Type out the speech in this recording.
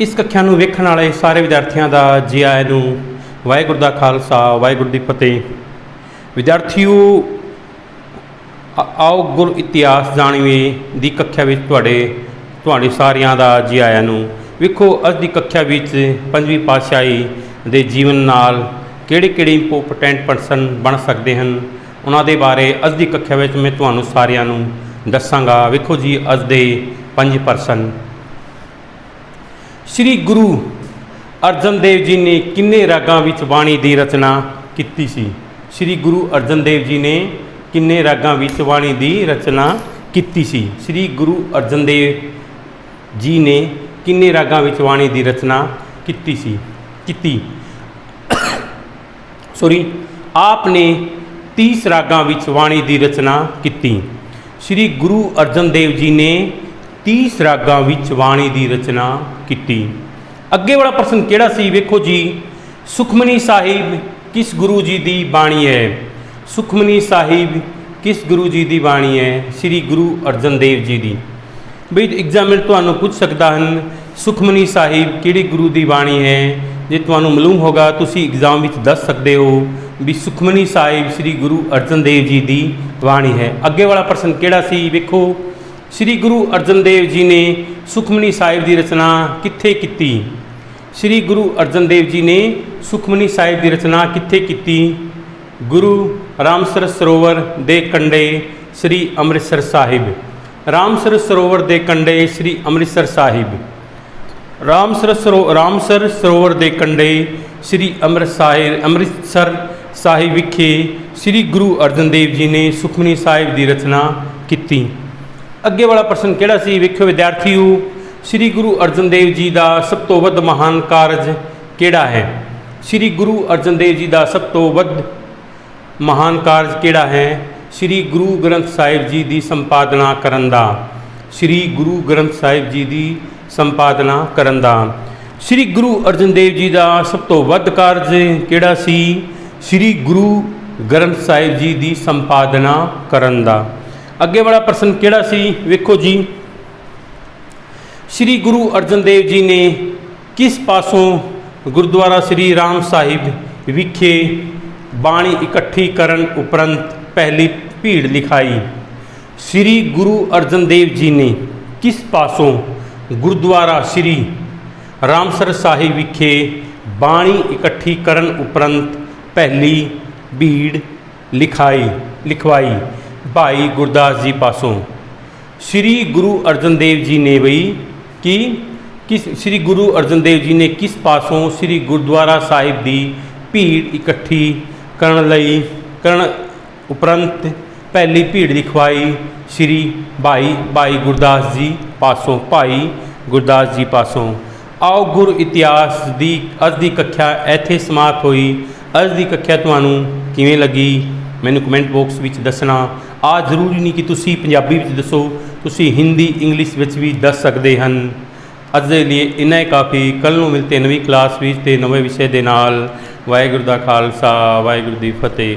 ਇਸ ਕੱਖਿਆ ਨੂੰ ਵੇਖਣ ਵਾਲੇ ਸਾਰੇ ਵਿਦਿਆਰਥੀਆਂ ਦਾ ਜੀ ਆਇਆਂ ਨੂੰ ਵਾਹਿਗੁਰੂ ਦਾ ਖਾਲਸਾ, ਵਾਹਿਗੁਰੂ ਦੀ ਫਤਿਹ। ਵਿਦਿਆਰਥੀਓ, ਆ- ਆਓ ਗੁਰ ਇਤਿਹਾਸ ਜਾਣੀਏ ਦੀ ਕੱਖਿਆ ਵਿੱਚ ਤੁਹਾਡੇ ਤੁਹਾਡੇ ਸਾਰਿਆਂ ਦਾ ਜੀ ਆਇਆਂ ਨੂੰ। ਵੇਖੋ, ਅੱਜ ਦੀ ਕੱਖਿਆ ਵਿੱਚ ਪੰਜਵੀਂ ਪਾਤਸ਼ਾਹੀ ਦੇ ਜੀਵਨ ਨਾਲ ਕਿਹੜੇ ਕਿਹੜੇ ਇੰਪੋਰਟੈਂਟ ਪਰਸਨ ਬਣ ਸਕਦੇ ਹਨ, ਉਹਨਾਂ ਦੇ ਬਾਰੇ ਅੱਜ ਦੀ ਕੱਖਿਆ ਵਿੱਚ ਮੈਂ ਤੁਹਾਨੂੰ ਸਾਰਿਆਂ ਨੂੰ ਦੱਸਾਂਗਾ। ਵੇਖੋ ਜੀ, ਅੱਜ ਦੇ ਪੰਜ ਪਰਸਨ ਸ੍ਰੀ ਗੁਰੂ ਅਰਜਨ ਦੇਵ ਜੀ ਨੇ ਕਿੰਨੇ ਰਾਗਾਂ ਵਿੱਚ ਬਾਣੀ ਦੀ ਰਚਨਾ ਕੀਤੀ ਸੀ? ਸ੍ਰੀ ਗੁਰੂ ਅਰਜਨ ਦੇਵ ਜੀ ਨੇ ਕਿੰਨੇ ਰਾਗਾਂ ਵਿੱਚ ਬਾਣੀ ਦੀ ਰਚਨਾ ਕੀਤੀ ਸੀ? ਸ੍ਰੀ ਗੁਰੂ ਅਰਜਨ ਦੇਵ ਜੀ ਨੇ ਕਿੰਨੇ ਰਾਗਾਂ ਵਿੱਚ ਬਾਣੀ ਦੀ ਰਚਨਾ ਕੀਤੀ ਸੀ? ਕੀਤੀ। ਸੋਰੀ ਆਪ ਨੇ 30 ਰਾਗਾਂ ਵਿੱਚ ਬਾਣੀ ਦੀ ਰਚਨਾ ਕੀਤੀ। ਸ੍ਰੀ ਗੁਰੂ ਅਰਜਨ ਦੇਵ ਜੀ ਨੇ 30 ਰਾਗਾਂ ਵਿੱਚ ਬਾਣੀ ਦੀ ਰਚਨਾ ਕੀਤੀ। ਅੱਗੇ ਵਾਲਾ ਪ੍ਰਸ਼ਨ ਕਿਹੜਾ ਸੀ? ਵੇਖੋ ਜੀ, ਸੁਖਮਨੀ ਸਾਹਿਬ ਕਿਸ ਗੁਰੂ ਜੀ ਦੀ ਬਾਣੀ ਹੈ? ਸੁਖਮਨੀ ਸਾਹਿਬ ਕਿਸ ਗੁਰੂ ਜੀ ਦੀ ਬਾਣੀ ਹੈ? ਸ੍ਰੀ ਗੁਰੂ ਅਰਜਨ ਦੇਵ ਜੀ ਦੀ। ਬਈ ਐਗਜ਼ਾਮਿਨਰ ਤੁਹਾਨੂੰ ਪੁੱਛ ਸਕਦਾ ਹਨ, ਸੁਖਮਨੀ ਸਾਹਿਬ ਕਿਹੜੇ ਗੁਰੂ ਦੀ ਬਾਣੀ ਹੈ? ਜੇ ਤੁਹਾਨੂੰ ਮਾਲੂਮ ਹੋਗਾ, ਤੁਸੀਂ ਐਗਜ਼ਾਮ ਵਿੱਚ ਦੱਸ ਸਕਦੇ ਹੋ ਵੀ ਸੁਖਮਨੀ ਸਾਹਿਬ ਸ੍ਰੀ ਗੁਰੂ ਅਰਜਨ ਦੇਵ ਜੀ ਦੀ ਬਾਣੀ ਹੈ। ਅੱਗੇ ਵਾਲਾ ਪ੍ਰਸ਼ਨ ਕਿਹੜਾ ਸੀ? ਵੇਖੋ ਸ੍ਰੀ ਗੁਰੂ ਅਰਜਨ ਦੇਵ ਜੀ ਨੇ ਸੁਖਮਨੀ ਸਾਹਿਬ ਦੀ ਰਚਨਾ ਕਿੱਥੇ ਕੀਤੀ? ਸ੍ਰੀ ਗੁਰੂ ਅਰਜਨ ਦੇਵ ਜੀ ਨੇ ਸੁਖਮਨੀ ਸਾਹਿਬ ਦੀ ਰਚਨਾ ਕਿੱਥੇ ਕੀਤੀ? ਗੁਰੂ ਰਾਮਸਰ ਸਰੋਵਰ ਦੇ ਕੰਢੇ ਸ੍ਰੀ ਅੰਮ੍ਰਿਤਸਰ ਸਾਹਿਬ। ਰਾਮਸਰ ਸਰੋਵਰ ਦੇ ਕੰਢੇ ਸ੍ਰੀ ਅੰਮ੍ਰਿਤਸਰ ਸਾਹਿਬ। ਰਾਮਸਰ ਸਰੋ, ਰਾਮਸਰ ਸਰੋਵਰ ਦੇ ਕੰਢੇ ਸ੍ਰੀ ਅੰਮ੍ਰਿਤਸਰ ਅੰਮ੍ਰਿਤਸਰ ਸਾਹਿਬ ਵਿਖੇ ਸ੍ਰੀ ਗੁਰੂ ਅਰਜਨ ਦੇਵ ਜੀ ਨੇ ਸੁਖਮਨੀ ਸਾਹਿਬ ਦੀ ਰਚਨਾ ਕੀਤੀ। ਅੱਗੇ ਵਾਲਾ ਪ੍ਰਸ਼ਨ ਕਿਹੜਾ ਸੀ? ਵੇਖਿਓ ਵਿਦਿਆਰਥੀਓ, ਸ੍ਰੀ ਗੁਰੂ ਅਰਜਨ ਦੇਵ ਜੀ ਦਾ ਸਭ ਤੋਂ ਵੱਧ ਮਹਾਨ ਕਾਰਜ ਕਿਹੜਾ ਹੈ? ਸ੍ਰੀ ਗੁਰੂ ਅਰਜਨ ਦੇਵ ਜੀ ਦਾ ਸਭ ਤੋਂ ਵੱਧ ਮਹਾਨ ਕਾਰਜ ਕਿਹੜਾ ਹੈ? ਸ੍ਰੀ ਗੁਰੂ ਗ੍ਰੰਥ ਸਾਹਿਬ ਜੀ ਦੀ ਸੰਪਾਦਨਾ ਕਰਨ ਦਾ। ਸ੍ਰੀ ਗੁਰੂ ਗ੍ਰੰਥ ਸਾਹਿਬ ਜੀ ਦੀ ਸੰਪਾਦਨਾ ਕਰਨ ਦਾ। ਸ੍ਰੀ ਗੁਰੂ ਅਰਜਨ ਦੇਵ ਜੀ ਦਾ ਸਭ ਤੋਂ ਵੱਧ ਕਾਰਜ ਕਿਹੜਾ ਸੀ? ਸ੍ਰੀ ਗੁਰੂ ਗ੍ਰੰਥ ਸਾਹਿਬ ਜੀ ਦੀ ਸੰਪਾਦਨਾ ਕਰਨ ਦਾ। ਅੱਗੇ ਵਾਲਾ ਪ੍ਰਸ਼ਨ ਕਿਹੜਾ ਸੀ? ਵੇਖੋ ਜੀ। ਸ੍ਰੀ ਗੁਰੂ ਅਰਜਨ ਦੇਵ ਜੀ ਨੇ ਕਿਸ ਪਾਸੋਂ ਗੁਰਦੁਆਰਾ ਸ੍ਰੀ ਰਾਮ ਸਾਹਿਬ ਵਿਖੇ ਬਾਣੀ ਇਕੱਠੀ ਕਰਨ ਉਪਰੰਤ ਪਹਿਲੀ ਭੀੜ ਲਿਖਾਈ? ਸ੍ਰੀ ਗੁਰੂ ਅਰਜਨ ਦੇਵ ਜੀ ਨੇ ਕਿਸ ਪਾਸੋਂ ਗੁਰਦੁਆਰਾ ਸ੍ਰੀ ਰਾਮਸਰ ਸਾਹਿਬ ਵਿਖੇ ਬਾਣੀ ਇਕੱਠੀ ਕਰਨ ਉਪਰੰਤ ਪਹਿਲੀ ਭੀੜ ਲਿਖਾਈ, ਲਿਖਵਾਈ? ਭਾਈ ਗੁਰਦਾਸ ਜੀ ਪਾਸੋਂ। ਸ੍ਰੀ ਗੁਰੂ ਅਰਜਨ ਦੇਵ ਜੀ ਨੇ ਬਈ ਕਿ ਕਿਸ ਸ੍ਰੀ ਗੁਰੂ ਅਰਜਨ ਦੇਵ ਜੀ ਨੇ ਕਿਸ ਪਾਸੋਂ ਸ੍ਰੀ ਗੁਰਦੁਆਰਾ ਸਾਹਿਬ ਦੀ ਭੀੜ ਇਕੱਠੀ ਕਰਨ ਲਈ ਕਰਨ ਉਪਰੰਤ ਪਹਿਲੀ ਭੀੜ ਲਿਖਵਾਈ ਸ੍ਰੀ ਭਾਈ ਭਾਈ ਗੁਰਦਾਸ ਜੀ ਪਾਸੋਂ, ਭਾਈ ਗੁਰਦਾਸ ਜੀ ਪਾਸੋਂ। ਆਓ ਗੁਰ ਇਤਿਹਾਸ ਦੀ ਅੱਜ ਦੀ ਕੱਖਿਆ ਇੱਥੇ ਸਮਾਪਤ ਹੋਈ। ਅੱਜ ਦੀ ਕੱਖਿਆ ਤੁਹਾਨੂੰ ਕਿਵੇਂ ਲੱਗੀ? ਮੈਨੂੰ ਕਮੈਂਟ ਬਾਕਸ ਵਿੱਚ ਦੱਸਣਾ। ਆ ਜ਼ਰੂਰੀ ਨਹੀਂ ਕਿ ਤੁਸੀਂ ਪੰਜਾਬੀ ਵਿੱਚ ਦੱਸੋ, ਤੁਸੀਂ ਹਿੰਦੀ ਇੰਗਲਿਸ਼ ਵਿੱਚ ਵੀ ਦੱਸ ਸਕਦੇ ਹਨ। ਅੱਜ ਦੇ ਲਈ ਇੰਨਾ ਹੀ ਕਾਫੀ। ਕੱਲ ਨੂੰ ਮਿਲਤੇ ਨਵੀਂ ਕਲਾਸ ਵਿੱਚ ਤੇ ਨਵੇਂ ਵਿਸ਼ੇ ਦੇ ਨਾਲ। ਵਾਹਿਗੁਰੂ ਦਾ ਖਾਲਸਾ, ਵਾਹਿਗੁਰੂ ਦੀ ਫਤਿਹ।